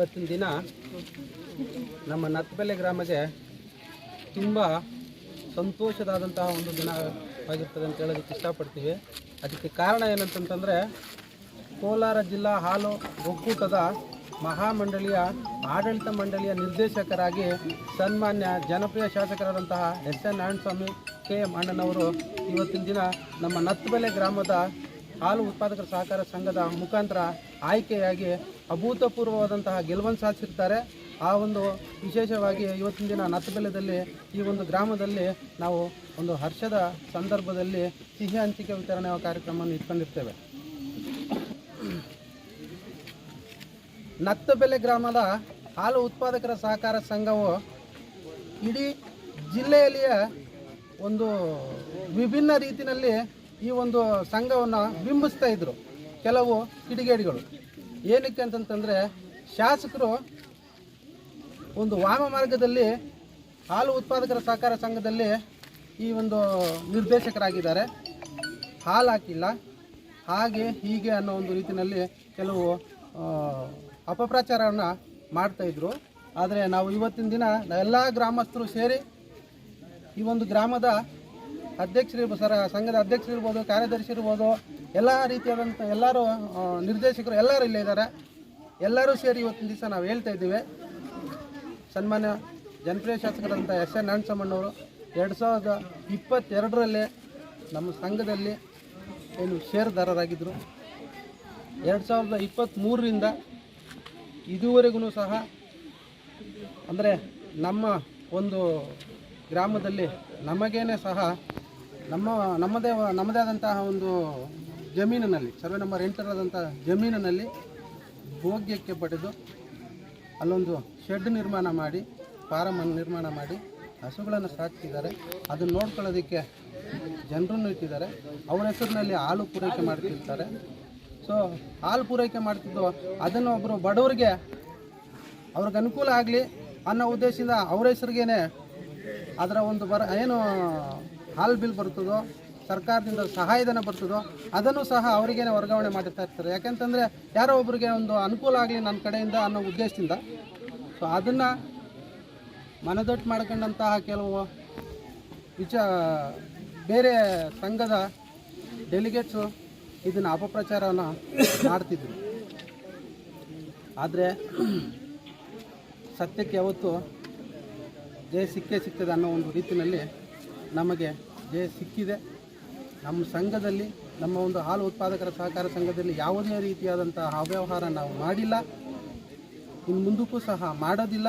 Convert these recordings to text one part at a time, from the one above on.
ಇವತ್ತಿನ ದಿನ ನಮ್ಮ ನತ್ಬೆಲೆ ಗ್ರಾಮಕ್ಕೆ ತುಂಬ ಸಂತೋಷದಾದಂತಹ ಒಂದು ದಿನ ಆಗಿರ್ತದೆ ಅಂತ ಹೇಳೋದಕ್ಕೆ ಇಷ್ಟಪಡ್ತೀವಿ. ಅದಕ್ಕೆ ಕಾರಣ ಏನಂತಂತಂದರೆ ಕೋಲಾರ ಜಿಲ್ಲಾ ಹಾಲು ಒಕ್ಕೂಟದ ಮಹಾಮಂಡಳಿಯ ಆಡಳಿತ ಮಂಡಳಿಯ ನಿರ್ದೇಶಕರಾಗಿ ಸನ್ಮಾನ್ಯ ಜನಪ್ರಿಯ ಶಾಸಕರಾದಂತಹ S N Narayanaswamy K M ಅಣ್ಣನವರು ಇವತ್ತಿನ ದಿನ ನಮ್ಮ ನತ್ಬೆಲೆ ಗ್ರಾಮದ ಹಾಲು ಉತ್ಪಾದಕರ ಸಹಕಾರ ಸಂಘದ ಮುಖಾಂತರ ಆಯ್ಕೆಯಾಗಿ ಅಭೂತಪೂರ್ವವಾದಂತಹ ಗೆಲುವನ್ನು ಸಾಧಿಸಿರ್ತಾರೆ. ಆ ಒಂದು ವಿಶೇಷವಾಗಿ ಇವತ್ತಿನ ದಿನ ನತ್ತಬೆಲೆದಲ್ಲಿ ಈ ಒಂದು ಗ್ರಾಮದಲ್ಲಿ ನಾವು ಒಂದು ಹರ್ಷದ ಸಂದರ್ಭದಲ್ಲಿ ಸಿಹಿ ಹಂಚಿಕೆ ವಿತರಣೆ ಕಾರ್ಯಕ್ರಮವನ್ನು ಇಟ್ಕೊಂಡಿರ್ತೇವೆ. ನತ್ತಬೆಲೆ ಗ್ರಾಮದ ಹಾಲು ಉತ್ಪಾದಕರ ಸಹಕಾರ ಸಂಘವು ಇಡೀ ಜಿಲ್ಲೆಯಲ್ಲಿಯ ಒಂದು ವಿಭಿನ್ನ ರೀತಿಯಲ್ಲಿ ಈ ಒಂದು ಸಂಘವನ್ನು ಬಿಂಬಿಸ್ತಾ ಇದ್ರು ಕೆಲವು ಕಿಡಿಗೇಡಿಗಳು. ಏನಕ್ಕೆ ಅಂತಂತಂದರೆ ಶಾಸಕರು ಒಂದು ವಾಮ ಮಾರ್ಗದಲ್ಲಿ ಹಾಲು ಉತ್ಪಾದಕರ ಸಹಕಾರ ಸಂಘದಲ್ಲಿ ಈ ಒಂದು ನಿರ್ದೇಶಕರಾಗಿದ್ದಾರೆ. ಹಾಲು ಹಾಕಿಲ್ಲ. ಹಾಗೆ ಹೀಗೆ ಅನ್ನೋ ಒಂದು ರೀತಿಯಲ್ಲಿ ಕೆಲವು ಅಪಪ್ರಚಾರವನ್ನು ಮಾಡ್ತಾಯಿದ್ರು ಆದರೆ ನಾವು ಇವತ್ತಿನ ದಿನ ಎಲ್ಲ ಗ್ರಾಮಸ್ಥರು ಸೇರಿ ಈ ಒಂದು ಗ್ರಾಮದ ಅಧ್ಯಕ್ಷರು ಸರ, ಸಂಘದ ಅಧ್ಯಕ್ಷರು ಇರ್ಬೋದು ಕಾರ್ಯದರ್ಶಿ ಇರ್ಬೋದು ಎಲ್ಲ ರೀತಿಯಾದಂಥ ಎಲ್ಲರೂ ನಿರ್ದೇಶಕರು ಎಲ್ಲರೂ ಇಲ್ಲೇ ಇದ್ದಾರೆ. ಎಲ್ಲರೂ ಸೇರಿ ಇವತ್ತಿನ ದಿವಸ ನಾವು ಹೇಳ್ತಾ ಇದ್ದೀವಿ. ಸನ್ಮಾನ್ಯ ಜನಪ್ರಿಯ ಶಾಸಕರಂಥ ಎಸ್ ಎನ್ ನಾಣಸಮ್ಮಣ್ಣವರು ಎರಡು ಸಾವಿರದ ಇಪ್ಪತ್ತೆರಡರಲ್ಲಿ ನಮ್ಮ ಸಂಘದಲ್ಲಿ ಏನು ಷೇರುದಾರರಾಗಿದ್ದರು ಎರಡು ಸಾವಿರದ ಇಪ್ಪತ್ತ್ಮೂರರಿಂದ ಇದುವರೆಗೂ ಸಹ, ಅಂದರೆ ನಮ್ಮ ಒಂದು ಗ್ರಾಮದಲ್ಲಿ ನಮಗೇನೆ ಸಹ ನಮ್ಮ ನಮ್ಮದೇ ನಮ್ಮದೇ ಆದಂತಹ ಒಂದು ಜಮೀನಿನಲ್ಲಿ, ಸರ್ವೆ ನಂಬರ್ ಎಂಟರಾದಂಥ ಜಮೀನಿನಲ್ಲಿ ಭೋಗ್ಯಕ್ಕೆ ಪಡೆದು ಅಲ್ಲೊಂದು ಶೆಡ್ ನಿರ್ಮಾಣ ಮಾಡಿ ಫಾರಮನ್ನು ನಿರ್ಮಾಣ ಮಾಡಿ ಹಸುಗಳನ್ನು ಸಾಕ್ತಿದ್ದಾರೆ. ಅದನ್ನು ನೋಡ್ಕೊಳ್ಳೋದಕ್ಕೆ ಜನರನ್ನು ಇಟ್ಟಿದ್ದಾರೆ. ಅವರ ಹೆಸರಿನಲ್ಲಿ ಹಾಲು ಪೂರೈಕೆ ಮಾಡ್ತಿರ್ತಾರೆ. ಸೊ ಹಾಲು ಪೂರೈಕೆ ಮಾಡ್ತಿದ್ದು ಅದನ್ನು ಒಬ್ಬರು ಬಡವರಿಗೆ ಅವ್ರಿಗೆ ಅನುಕೂಲ ಆಗಲಿ ಅನ್ನೋ ಉದ್ದೇಶದಿಂದ ಅವ್ರ ಹೆಸರಿಗೇನೆ ಅದರ ಒಂದು ಬರ ಏನು ಹಾಲು ಬಿಲ್ ಬರ್ತದೋ, ಸರ್ಕಾರದಿಂದ ಸಹಾಯಧನ ಬರ್ತದೋ, ಅದನ್ನು ಸಹ ಅವರಿಗೇನೆ ವರ್ಗಾವಣೆ ಮಾಡ್ತಾ ಇರ್ತಾರೆ. ಯಾಕೆಂತಂದರೆ ಯಾರೋ ಒಬ್ಬರಿಗೆ ಒಂದು ಅನುಕೂಲ ಆಗಲಿ ನನ್ನ ಕಡೆಯಿಂದ ಅನ್ನೋ ಉದ್ದೇಶದಿಂದ. ಸೊ ಅದನ್ನು ಮನದಟ್ಟು ಮಾಡ್ಕೊಂಡಂತಹ ಕೆಲವು ವಿಚ, ಬೇರೆ ಸಂಘದ ಡೆಲಿಗೇಟ್ಸು ಇದನ್ನು ಅಪಪ್ರಚಾರನ ಮಾಡ್ತಿದ್ರು. ಆದರೆ ಸತ್ಯಕ್ಕೆ ಯಾವತ್ತು ಜಯ ಸಿಕ್ಕೇ ಸಿಗ್ತದೆ ಅನ್ನೋ ಒಂದು ರೀತಿಯಲ್ಲಿ ನಮಗೆ ಜಯ ಸಿಕ್ಕಿದೆ. ನಮ್ಮ ಸಂಘದಲ್ಲಿ, ನಮ್ಮ ಒಂದು ಹಾಲು ಉತ್ಪಾದಕರ ಸಹಕಾರ ಸಂಘದಲ್ಲಿ ಯಾವುದೇ ರೀತಿಯಾದಂತಹ ಅವ್ಯವಹಾರ ನಾವು ಮಾಡಿಲ್ಲ. ಇನ್ನು ಮುಂದಕ್ಕೂ ಸಹ ಮಾಡೋದಿಲ್ಲ.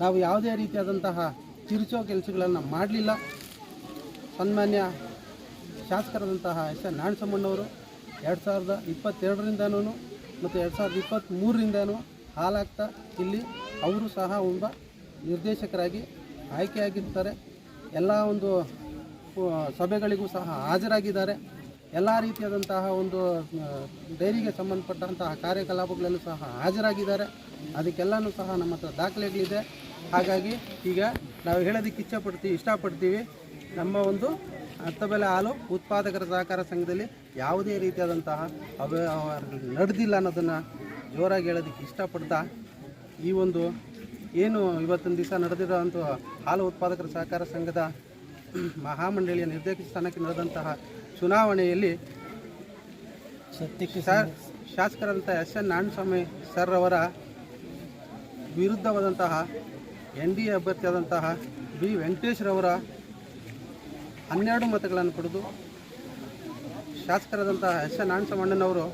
ನಾವು ಯಾವುದೇ ರೀತಿಯಾದಂತಹ ತಿರುಚೋ ಕೆಲಸಗಳನ್ನು ಮಾಡಲಿಲ್ಲ. ಸನ್ಮಾನ್ಯ ಶಾಸಕರಾದಂತಹ ಎಸ್ ಎನ್ ನಾಣಸಮ್ಮಣ್ಣವರು ಎರಡು ಸಾವಿರದ ಇಪ್ಪತ್ತೆರಡರಿಂದನೂ ಮತ್ತು ಎರಡು ಸಾವಿರದ ಇಪ್ಪತ್ತ್ಮೂರರಿಂದನೂ ಹಾಲಾಗ್ತಾ ಇಲ್ಲಿ ಅವರು ಸಹ ಒಬ್ಬ ನಿರ್ದೇಶಕರಾಗಿ ಆಯ್ಕೆಯಾಗಿರ್ತಾರೆ. ಎಲ್ಲ ಒಂದು ಸಭೆಗಳಿಗೂ ಸಹ ಹಾಜರಾಗಿದ್ದಾರೆ. ಎಲ್ಲ ರೀತಿಯಾದಂತಹ ಒಂದು ಡೈರಿಗೆ ಸಂಬಂಧಪಟ್ಟಂತಹ ಕಾರ್ಯಕಲಾಪಗಳಲ್ಲೂ ಸಹ ಹಾಜರಾಗಿದ್ದಾರೆ. ಅದಕ್ಕೆಲ್ಲನೂ ಸಹ ನಮ್ಮ ಹತ್ರ ದಾಖಲೆಗಳಿದೆ. ಹಾಗಾಗಿ ಈಗ ನಾವು ಹೇಳೋದಕ್ಕೆ ಇಚ್ಛಪಡ್ತೀವಿ ಇಷ್ಟಪಡ್ತೀವಿ. ನಮ್ಮ ಒಂದು ಹತ್ತಬೆಲೆ ಹಾಲು ಉತ್ಪಾದಕರ ಸಹಕಾರ ಸಂಘದಲ್ಲಿ ಯಾವುದೇ ರೀತಿಯಾದಂತಹ ಅವ್ಯವಹಾರ ನಡೆದಿಲ್ಲ ಅನ್ನೋದನ್ನು ಜೋರಾಗಿ ಹೇಳೋದಕ್ಕೆ ಇಷ್ಟಪಡ್ತಾ, ಈ ಒಂದು ಏನು ಇವತ್ತಿನ ದಿವಸ ನಡೆದಿರೋಂಥ ಹಾಲು ಉತ್ಪಾದಕರ ಸಹಕಾರ ಸಂಘದ ಮಹಾಮಂಡಳಿಯ ನಿರ್ದೇಶಕ ಸ್ಥಾನಕ್ಕೆ ನಡೆದಂತಹ ಚುನಾವಣೆಯಲ್ಲಿ ಸತ್ಯಕ್ಕೆ ಶಾಸಕರಂಥ ಎಸ್ ಎನ್ ನಾರಾಯಣಸ್ವಾಮಿ ಸರ್ ಅವರ ವಿರುದ್ಧವಾದಂತಹ ಎನ್ ಡಿ ಎ ಅಭ್ಯರ್ಥಿಯಾದಂತಹ ಬಿ ವೆಂಕಟೇಶ್ರವರ ಹನ್ನೆರಡು ಮತಗಳನ್ನು ಪಡೆದು ಶಾಸಕರಾದಂತಹ ಎಸ್ ಎನ್ ನಾರಾಯಣಸ್ವಾಮಣ್ಣನವರು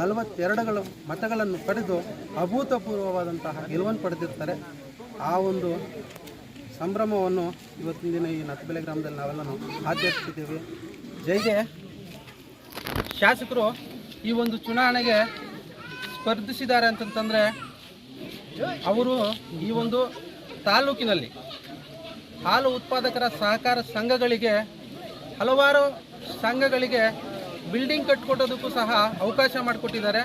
ನಲವತ್ತೆರಡುಗಳು ಮತಗಳನ್ನು ಪಡೆದು ಅಭೂತಪೂರ್ವವಾದಂತಹ ಗೆಲುವನ್ನು ಪಡೆದಿರ್ತಾರೆ. ಆ ಒಂದು ಸಂಭ್ರಮವನ್ನು ಇವತ್ತಿನ ದಿನ ಈ ನತ್ತಬೆಲೆ ಗ್ರಾಮದಲ್ಲಿ ನಾವೆಲ್ಲ ನಾವು ಆಚರಿಸ್ತಿದ್ದೀವಿ. ಜೈಗೆ ಶಾಸಕರು ಈ ಒಂದು ಚುನಾವಣೆಗೆ ಸ್ಪರ್ಧಿಸಿದ್ದಾರೆ ಅಂತಂತಂದರೆ ಅವರು ಈ ಒಂದು ತಾಲೂಕಿನಲ್ಲಿ ಹಾಲು ಉತ್ಪಾದಕರ ಸಹಕಾರ ಸಂಘಗಳಿಗೆ, ಹಲವಾರು ಸಂಘಗಳಿಗೆ ಬಿಲ್ಡಿಂಗ್ ಕಟ್ಕೊಟ್ಟೋದಕ್ಕೂ ಸಹ ಅವಕಾಶ ಮಾಡಿಕೊಟ್ಟಿದ್ದಾರೆ.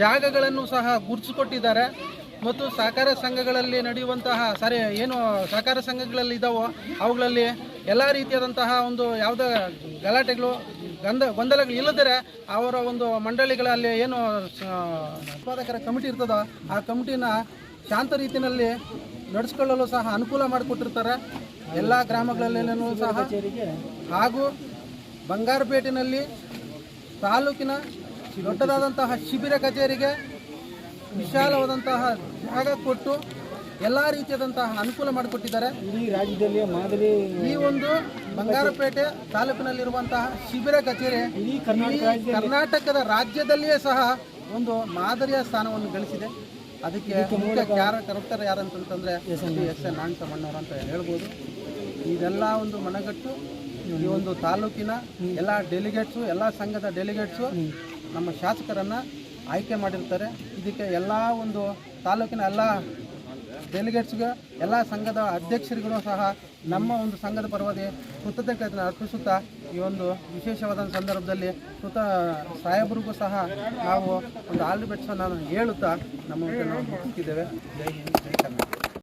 ಜಾಗಗಳನ್ನು ಸಹ ಗುರುತಿಸ್ಕೊಟ್ಟಿದ್ದಾರೆ ಮತ್ತು ಸಹಕಾರ ಸಂಘಗಳಲ್ಲಿ ನಡೆಯುವಂತಹ, ಸಾರಿ, ಏನು ಸಹಕಾರ ಸಂಘಗಳಲ್ಲಿ ಇದ್ದಾವೋ ಅವುಗಳಲ್ಲಿ ಎಲ್ಲ ರೀತಿಯಾದಂತಹ ಒಂದು ಯಾವುದೇ ಗಲಾಟೆಗಳು, ಗಂಧ, ಗೊಂದಲಗಳು ಇಲ್ಲದರೆ ಅವರ ಒಂದು ಮಂಡಳಿಗಳಲ್ಲಿ ಏನು ಉತ್ಪಾದಕರ ಕಮಿಟಿ ಇರ್ತದೋ, ಆ ಕಮಿಟಿನ ಶಾಂತ ರೀತಿಯಲ್ಲಿ ನಡೆಸ್ಕೊಳ್ಳಲು ಸಹ ಅನುಕೂಲ ಮಾಡಿಕೊಟ್ಟಿರ್ತಾರೆ. ಎಲ್ಲ ಗ್ರಾಮಗಳಲ್ಲೇನೂ ಸಹ ಹಾಗೂ ಬಂಗಾರಪೇಟಿನಲ್ಲಿ ತಾಲೂಕಿನ ದೊಡ್ಡದಾದಂತಹ ಶಿಬಿರ ಕಚೇರಿಗೆ ವಿಶಾಲವಾದಂತಹ ಜಾಗ ಕೊಟ್ಟು ಎಲ್ಲ ರೀತಿಯಾದಂತಹ ಅನುಕೂಲ ಮಾಡಿಕೊಟ್ಟಿದ್ದಾರೆ. ಇಡೀ ರಾಜ್ಯದಲ್ಲಿ ಮಾದರಿ ಈ ಒಂದು ಬಂಗಾರಪೇಟೆ ತಾಲೂಕಿನಲ್ಲಿರುವಂತಹ ಶಿಬಿರ ಕಚೇರಿ ಇಡೀ ಕರ್ನಾಟಕ ಕರ್ನಾಟಕದ ರಾಜ್ಯದಲ್ಲಿಯೇ ಸಹ ಒಂದು ಮಾದರಿಯ ಸ್ಥಾನವನ್ನು ಗಳಿಸಿದೆ. ಅದಕ್ಕೆ ಮುಖ್ಯ ಕ್ಯಾರೆಕ್ಟರ್ ಯಾರಂತಂತಂದ್ರೆ ಎಸ್ ಎನ್ ನಾಗಸಮ್ಮಣ್ಣವ್ರು ಅಂತ ಹೇಳ್ಬೋದು. ಇದೆಲ್ಲ ಒಂದು ಮನಗಟ್ಟು. ಈ ಒಂದು ತಾಲೂಕಿನ ಎಲ್ಲ ಡೆಲಿಗೇಟ್ಸು ಎಲ್ಲ ಸಂಘದ ಡೆಲಿಗೇಟ್ಸು ನಮ್ಮ ಶಾಸಕರನ್ನ ಆಯ್ಕೆ ಮಾಡಿರ್ತಾರೆ. ಇದಕ್ಕೆ ಎಲ್ಲ ಒಂದು ತಾಲೂಕಿನ ಎಲ್ಲ ಡೆಲಿಗೇಟ್ಸ್ಗೆ ಎಲ್ಲ ಸಂಘದ ಅಧ್ಯಕ್ಷರಿಗೂ ಸಹ ನಮ್ಮ ಒಂದು ಸಂಘದ ಪರವಾಗಿ ಕೃತಜ್ಞತೆಯನ್ನು ಅರ್ಪಿಸುತ್ತಾ ಈ ಒಂದು ವಿಶೇಷವಾದ ಸಂದರ್ಭದಲ್ಲಿ ಕೃತ ಸಾಹೇಬರಿಗೂ ಸಹ ನಾವು ಒಂದು ಆಲ್ ನಾನು ಬೆಟ್ಸನ್ನು ಹೇಳುತ್ತಾ ನಮ್ಮ ಮುಗಿಸಿದ್ದೇವೆ ಜೈ ಹಿಂದ್, ಜೈ ಕರ್ನಾಟಕ.